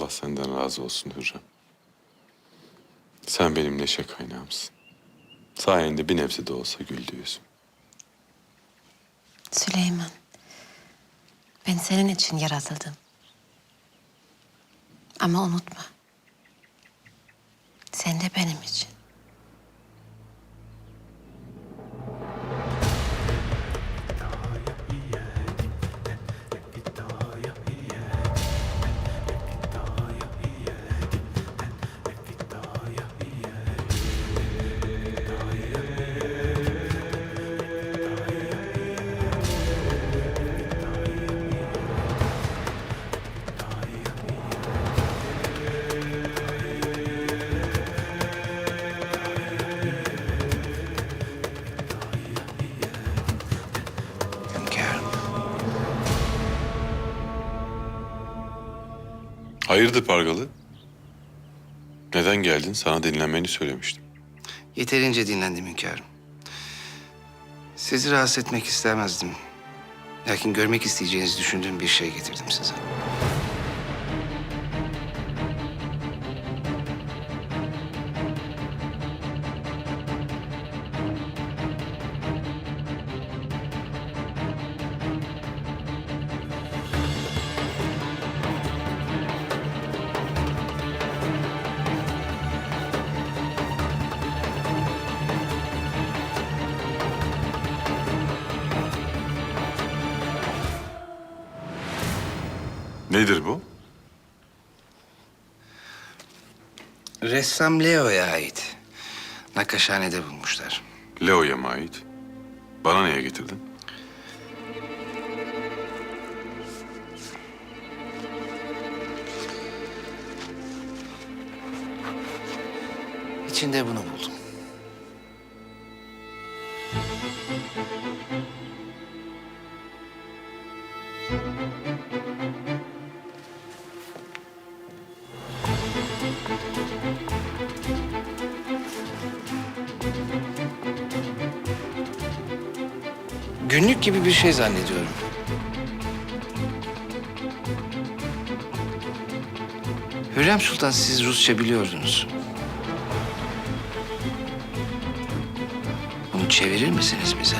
Allah senden razı olsun Hürrem. Sen benim neşe kaynağımsın. Sayende bir nebze de olsa güldü yüzüm. Süleyman. Ben senin için yaratıldım. Ama unutma. Sen de benim için. Hayırdır Pargalı? Neden geldin? Sana dinlenmeni söylemiştim. Yeterince dinlendim hünkârım. Sizi rahatsız etmek istemezdim. Lakin görmek isteyeceğinizi düşündüğüm bir şey getirdim size. Nedir bu? Ressam Leo'ya ait. Nakkaşhanede bulmuşlar. Leo'ya mı ait? Bana niye getirdin? İçinde bunu buldum. Günlük gibi bir şey zannediyorum. Hürrem Sultan siz Rusça biliyordunuz. Bunu çevirir misiniz bize?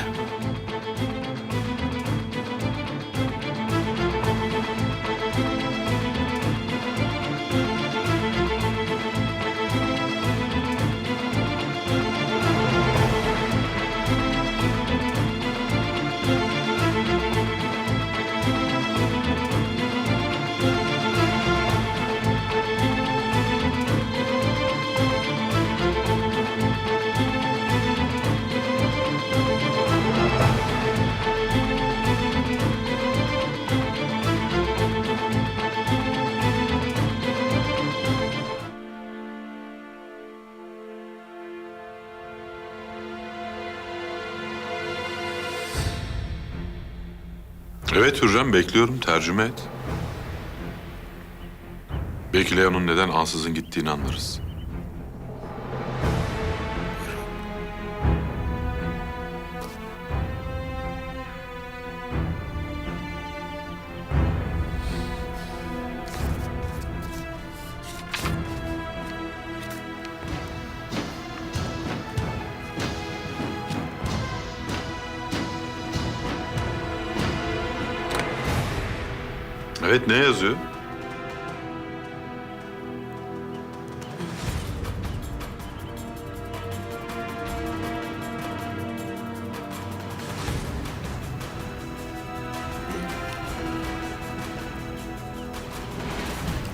Evet Hürrem bekliyorum. Tercüme et. Belki Leo'nun neden ansızın gittiğini anlarız. Evet ne yazıyor?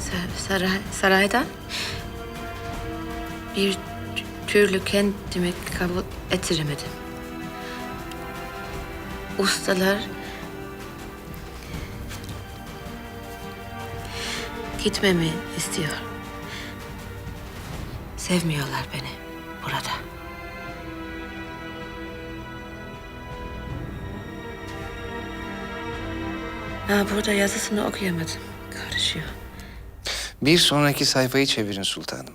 Sa- Saray, sarayda bir türlü kendimi kabul ettiremedim. Ustalar gitmemi istiyor. Sevmiyorlar beni burada. Ha, burada yazısını okuyamadım. Karışıyor. Bir sonraki sayfayı çevirin sultanım.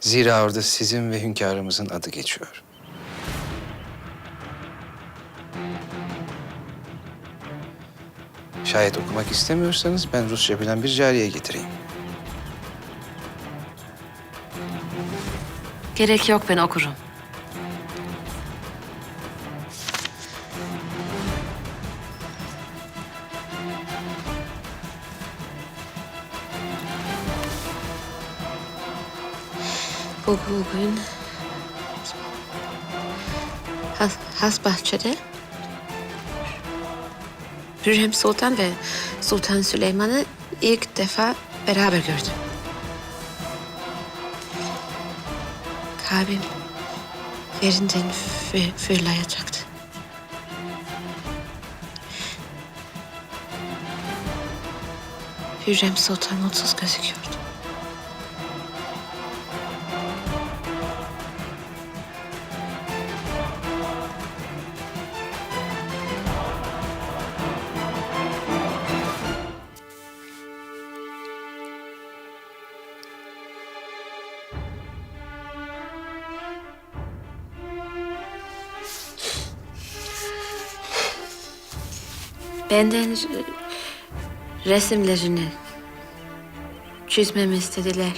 Zira orada sizin ve hünkârımızın adı geçiyor. Şayet okumak istemiyorsanız ben Rusça bilen bir cariye getireyim. Gerek yok ben okurum. Bugün Has, Hasbahçe'de Hürrem Sultan ve Sultan Süleyman'ı ilk defa beraber gördüm. Kalbim yerinden fı- fırlayacaktı. Hürrem Sultan mutsuz gözüküyordu. Benden resimlerini çizmemi istediler.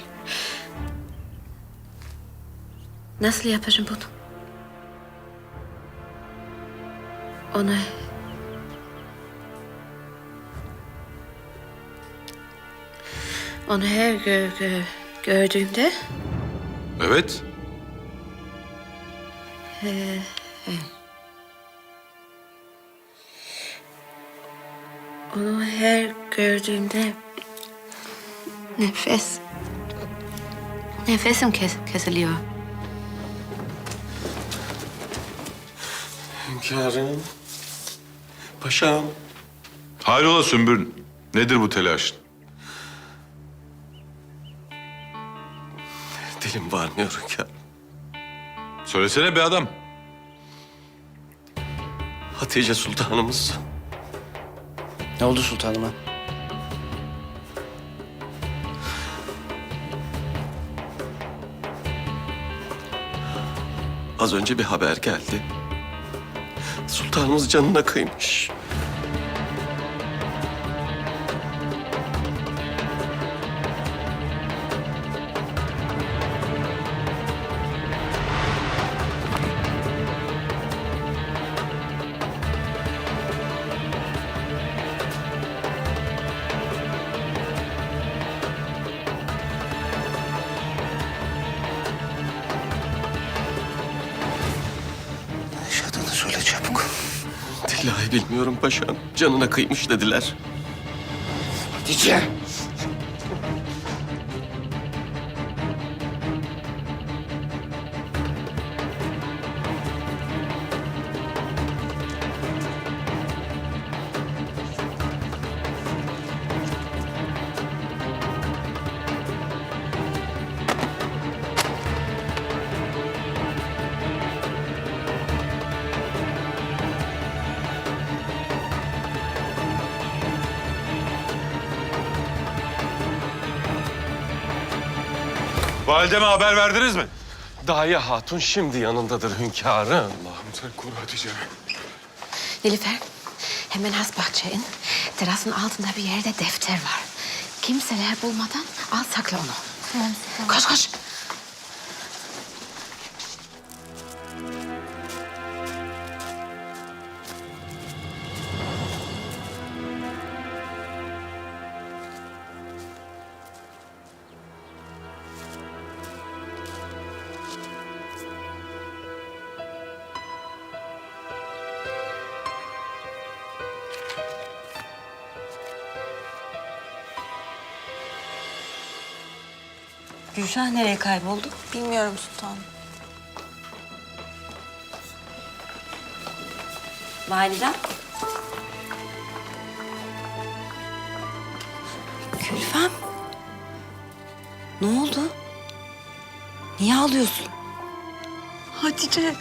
Nasıl yaparım bunu? Ona onu her gö- gö- gördüğümde Evet. Onu her gördüğümde nefes nefesim kes, kesiliyor. Hünkârım. Paşam. Hayrola Sümbül? Nedir bu telaşın? Dilim varmıyor hünkârım. Söylesene be adam. Hatice Sultanımız Ne oldu sultanıma? az önce bir haber geldi. Sultanımız canına kıymış. Bilmiyorum paşam. Canına kıymış dediler. Hatice! Valideme haber verdiniz mi? Daye Hatun şimdi yanındadır hünkârım. Allah'ım sen koru Hatice. Nilüfer, hemen Hasbahçe'ye in. Terasın altında bir yerde defter var. Kimseler bulmadan al sakla onu. Koş koş. Gülşah nereye kayboldu? Bilmiyorum sultanım. Validem? Gülfem. Ne oldu? Niye ağlıyorsun? Hatice.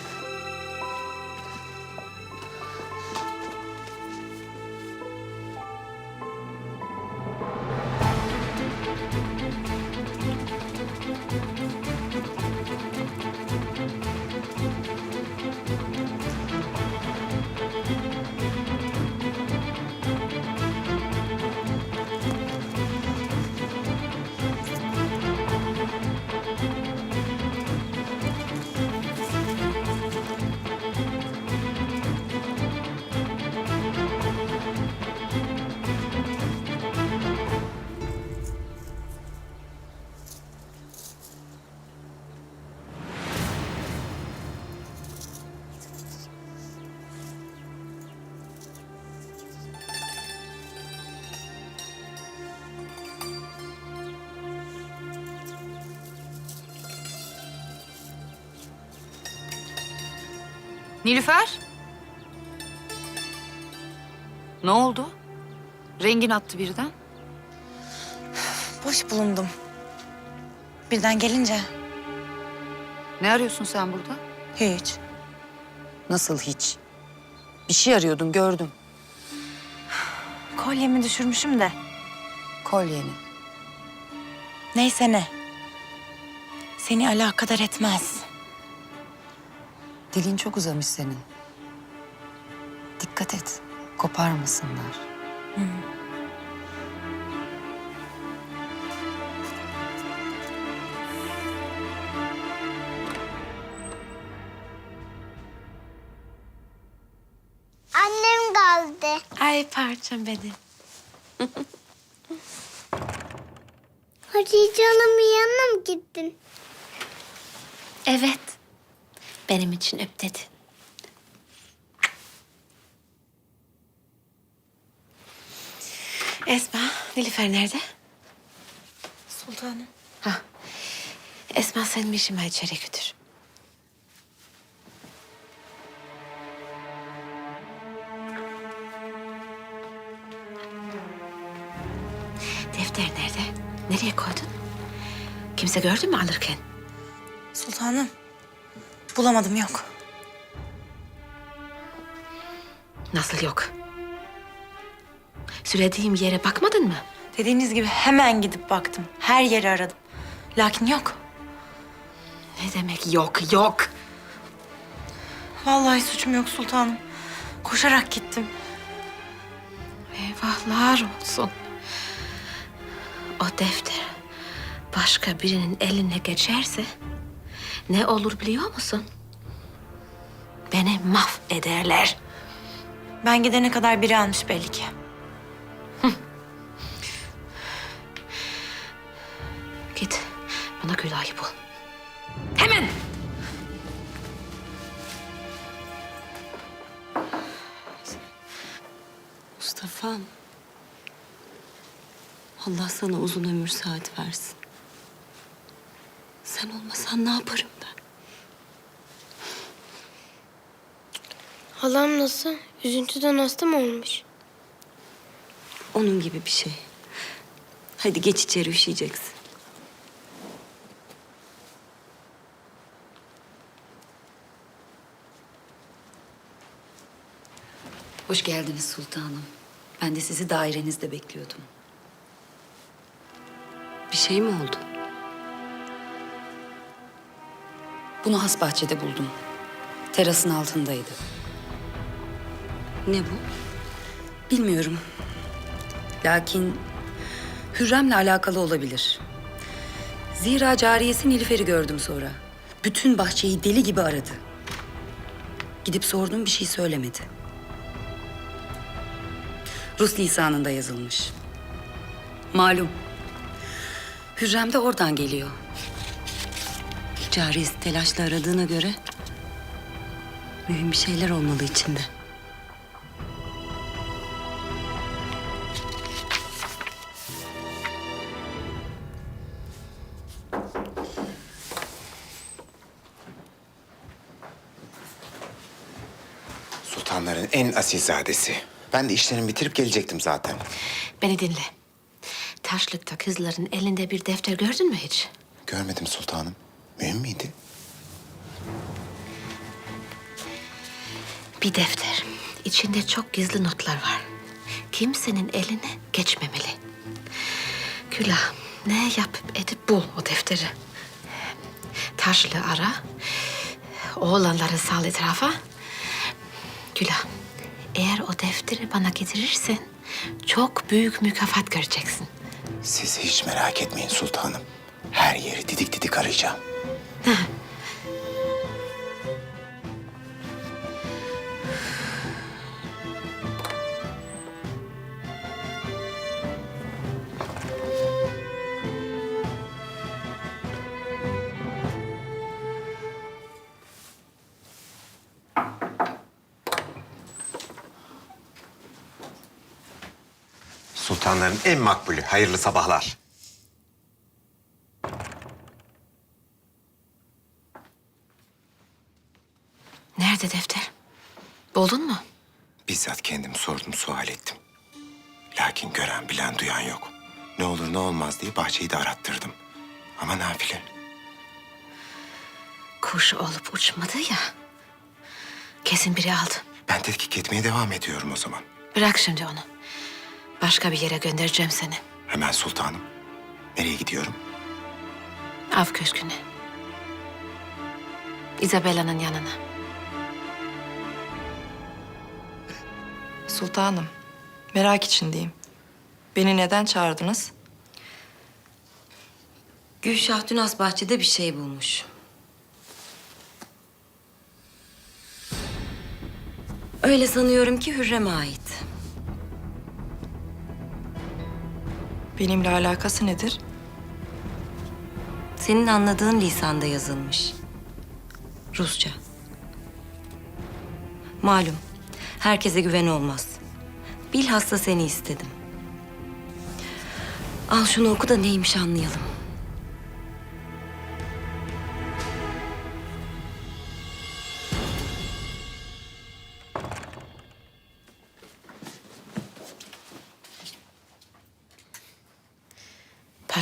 Nilüfer? Ne oldu? Rengin attı birden. Boş bulundum. Birden gelince Ne arıyorsun sen burada? hiç. Nasıl hiç? Bir şey arıyordun gördüm. Kolyemi düşürmüşüm de. Kolyeni. Neyse ne. Seni alakadar etmez. Dilin çok uzamış senin. Dikkat et. Koparmasınlar. Annem geldi. Ay parçam benim. Hatice Hanım'ın yanına mı gittin? Evet. Benim için öp dedi. Esma, Nilüfer nerede? Sultanım. Ha. Esma sen Mişim'i içeri götür. Defter nerede? Nereye koydun? Kimse gördü mü alırken? Sultanım. Bulamadım yok. Nasıl yok? Söylediğim yere bakmadın mı? Dediğiniz gibi hemen gidip baktım. Her yeri aradım. Lakin yok. Ne demek yok, yok. Vallahi suçum yok sultanım. Koşarak gittim. Eyvahlar olsun. O defter başka birinin eline geçerse ne olur biliyor musun? Beni mahvederler. Ben gidene kadar biri almış belli ki. Git bana Gülay'ı bul. Hemen! Mustafa'm. Allah sana uzun ömür saat versin. Sen olmasan ne yaparım ben? Halam nasıl? Üzüntüden hasta mı olmuş? Onun gibi bir şey. Hadi geç içeri üşüyeceksin. Hoş geldiniz sultanım. Ben de sizi dairenizde bekliyordum. Bir şey mi oldu? Bunu has bahçede buldum. Terasın altındaydı. Ne bu? Bilmiyorum. Lakin Hürrem'le alakalı olabilir. Zira cariyesi Nilüfer'i gördüm sonra. Bütün bahçeyi deli gibi aradı. Gidip sordum bir şey söylemedi. Rus lisanında yazılmış. Malum. Hürrem de oradan geliyor. Cariyesi telaşla aradığına göre mühim bir şeyler olmalı içinde. Sultanların en asilzadesi. Ben de işlerimi bitirip gelecektim zaten. Beni dinle. Taşlıkta kızların elinde bir defter gördün mü hiç? Görmedim sultanım. Mühim miydi? Bir defter. İçinde çok gizli notlar var. Kimsenin eline geçmemeli. Külah, ne yapıp edip bul o defteri. Taşlı ara. Oğlanları sal etrafa. Külah, eğer o defteri bana getirirsen çok büyük mükafat göreceksin. Siz hiç merak etmeyin sultanım. Her yeri didik didik arayacağım. Sultanların en makbulü. Hayırlı sabahlar. Olur ne olmaz diye bahçeyi de arattırdım. Ama nafile. Kuş olup uçmadı ya. Kesin biri aldı. Ben tetkik etmeye devam ediyorum o zaman. Bırak şimdi onu. Başka bir yere göndereceğim seni. Hemen sultanım. Nereye gidiyorum? Av köşküne. Isabella'nın yanına. Sultanım, merak içindeyim. Beni neden çağırdınız? Gülşah dün az bahçede bir şey bulmuş. Öyle sanıyorum ki Hürrem'e ait. Benimle alakası nedir? Senin anladığın lisanda yazılmış. Rusça. Malum, herkese güven olmaz. Bilhassa seni istedim. Al şunu oku da neymiş anlayalım.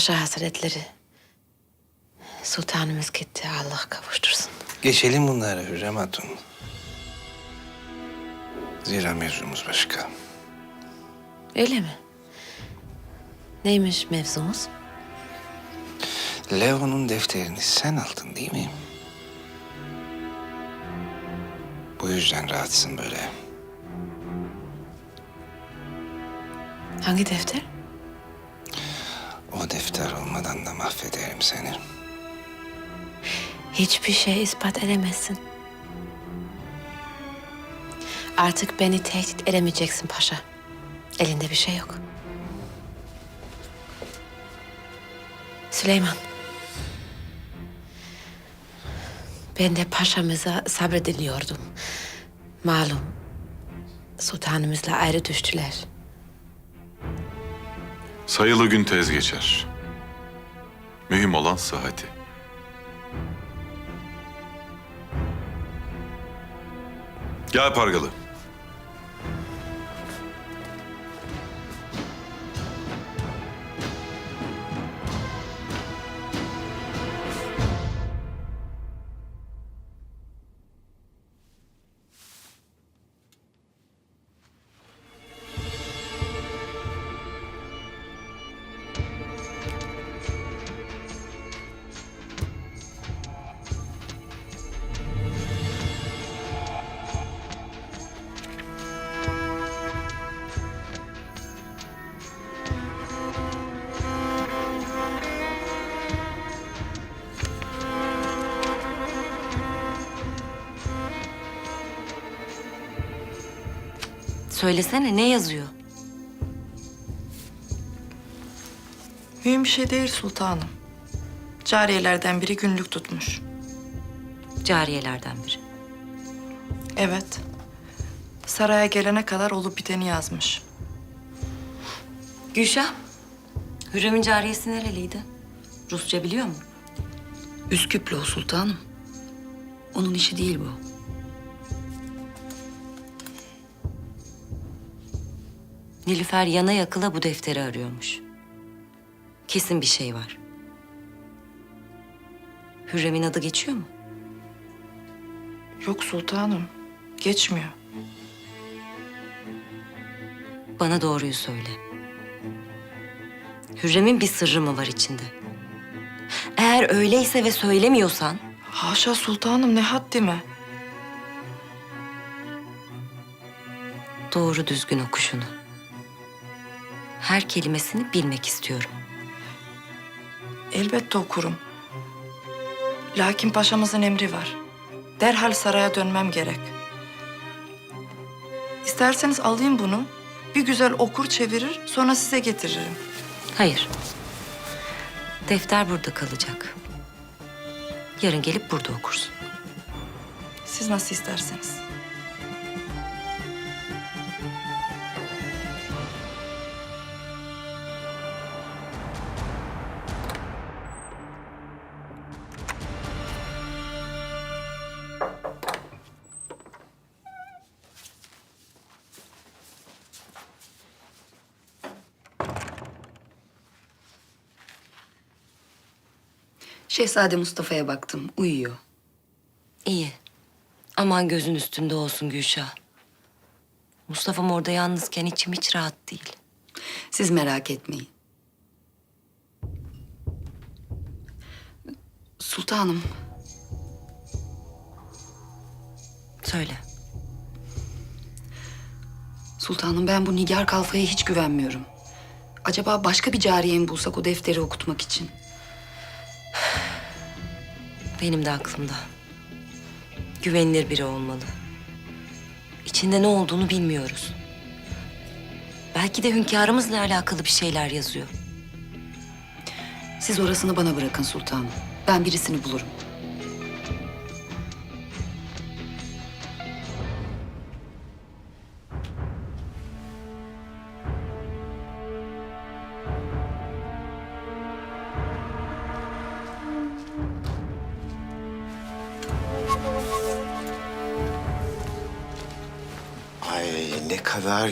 Paşa Hazretleri. Sultanımız gitti. Allah kavuştursun. Geçelim bunları Hürrem Hatun. Zira mevzumuz başka. Öyle mi? Neymiş mevzumuz? Leo'nun defterini sen aldın değil mi? Bu yüzden rahatsın böyle. Hangi defter? O defter olmadan da mahvederim seni. Hiçbir şey ispat edemezsin. Artık beni tehdit edemeyeceksin paşa. Elinde bir şey yok. Süleyman. Ben de paşamıza sabrediliyordum. Malum. Sultanımızla ayrı düştüler. Sayılı gün tez geçer. Mühim olan sıhhati. Gel Pargalı. Söylesene ne yazıyor? Mühim bir şey değil sultanım. Cariyelerden biri günlük tutmuş. Cariyelerden biri. Evet. Saraya gelene kadar olup biteni yazmış. Gülşah, Hürrem'in cariyesi nereliydi? Rusça biliyor mu? Üsküplü o sultanım. Onun işi değil bu. Nilüfer yana yakıla bu defteri arıyormuş. Kesin bir şey var. Hürrem'in adı geçiyor mu? Yok sultanım. Geçmiyor. Bana doğruyu söyle. Hürrem'in bir sırrı mı var içinde? Eğer öyleyse ve söylemiyorsan Haşa sultanım ne haddime. doğru düzgün oku şunu. Her kelimesini bilmek istiyorum. Elbette okurum. Lakin paşamızın emri var. Derhal saraya dönmem gerek. İsterseniz alayım bunu. Bir güzel okur çevirir sonra size getiririm. Hayır. Defter burada kalacak. Yarın gelip burada okursun. Siz nasıl isterseniz. Şehzade Mustafa'ya baktım. Uyuyor. İyi. Aman gözün üstünde olsun Gülşah. Mustafa'm orada yalnızken içim hiç rahat değil. Siz merak etmeyin. Sultanım, Söyle. sultanım ben bu Nigar Kalfa'ya hiç güvenmiyorum. Acaba başka bir cariye mi bulsak o defteri okutmak için? Benim de aklımda. Güvenilir biri olmalı. İçinde ne olduğunu bilmiyoruz. Belki de hünkârımızla alakalı bir şeyler yazıyor. Siz orasını bana bırakın sultanım. Ben birisini bulurum.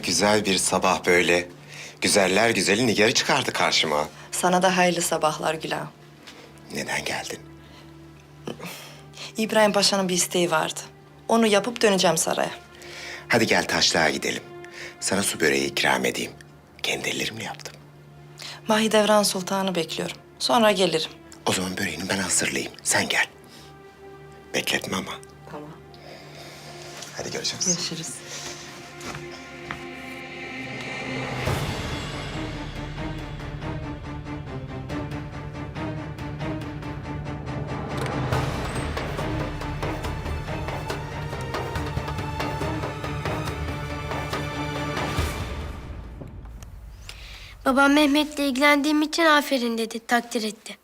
Güzel bir sabah böyle. Güzeller güzeli Nigar'ı çıkardı karşıma. Sana da hayırlı sabahlar Güla. Neden geldin? İbrahim Paşa'nın bir isteği vardı. Onu yapıp döneceğim saraya. Hadi gel taşlığa gidelim. Sana su böreği ikram edeyim. Kendi ellerimle yaptım. Mahidevran Sultan'ı bekliyorum. Sonra gelirim. O zaman böreğini ben hazırlayayım. Sen gel. Bekletme ama. Tamam. Hadi görüşürüz. Görüşürüz. Babam Mehmet'le ilgilendiğim için aferin dedi, takdir etti.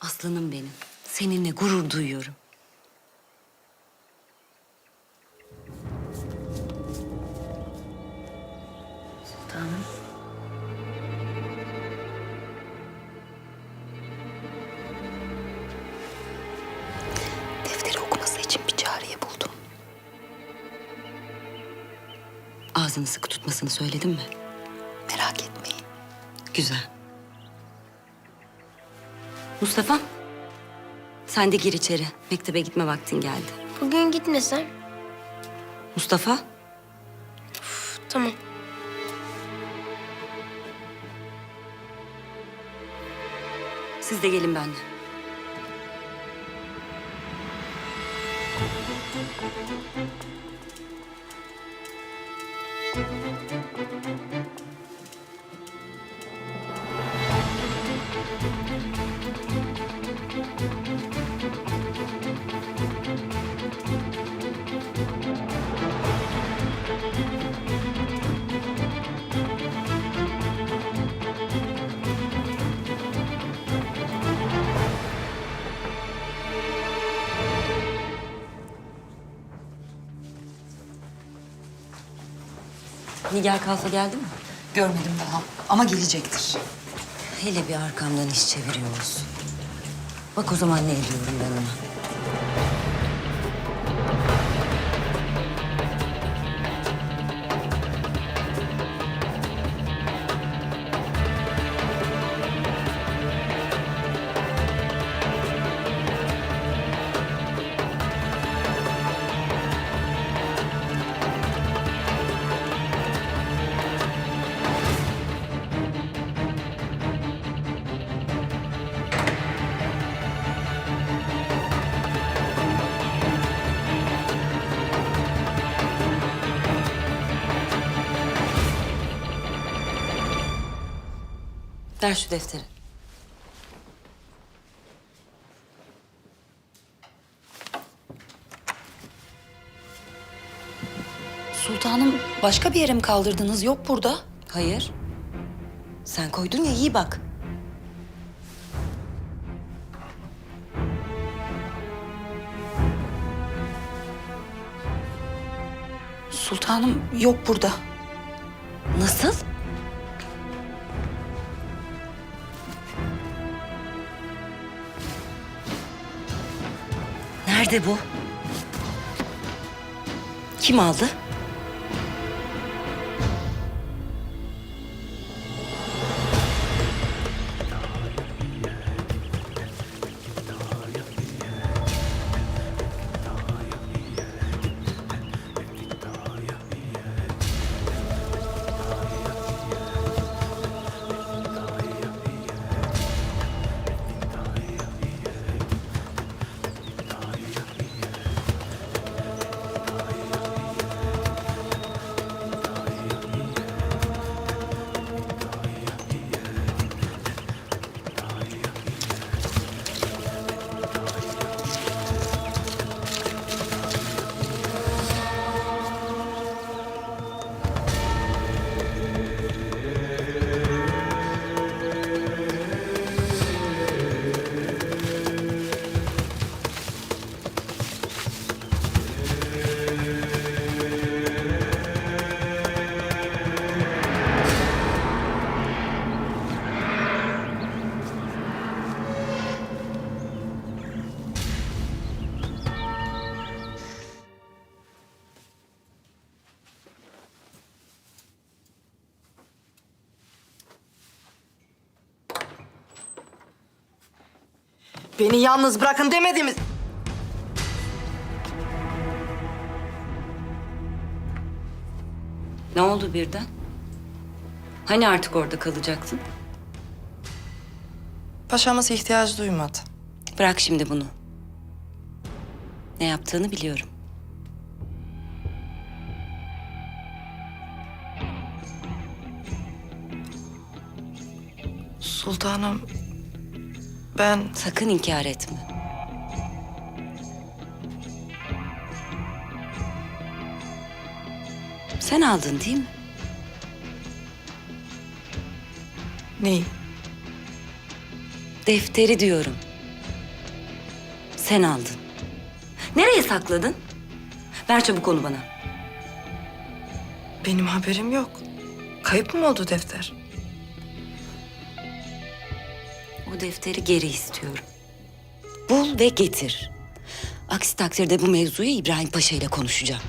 Aslanım benim. Seninle gurur duyuyorum. Sultanım. Defteri okuması için bir cariye buldum. Ağzını sıkı tutmasını söyledim mi? Güzel. Mustafa, sen de gir içeri. Mektebe gitme vaktin geldi. Bugün gitmesem? Mustafa, Tamam. siz de gelin benimle. Nigar Kalfa geldi mi? Görmedim daha ama gelecektir. Hele bir arkamdan iş çeviriyor olsun. Bak o zaman ne ediyorum ben ona. Ver şu defteri. Sultanım başka bir yere mi kaldırdınız? Yok burada. Hayır. Sen koydun ya iyi bak. Sultanım yok burada. Nasıl? Nerede bu? Kim aldı? Beni yalnız bırakın demediniz. Ne oldu birden? Hani artık orada kalacaktın? Paşamız ihtiyaç duymadı. Bırak şimdi bunu. Ne yaptığını biliyorum. Sultanım, ben Sakın inkar etme. Sen aldın değil mi? neyi? Defteri diyorum. Sen aldın. Nereye sakladın? Ver çabuk onu bana. Benim haberim yok. Kayıp mı oldu defter? O defteri geri istiyorum. Bul ve getir. Aksi takdirde bu mevzuyu İbrahim Paşa ile konuşacağım.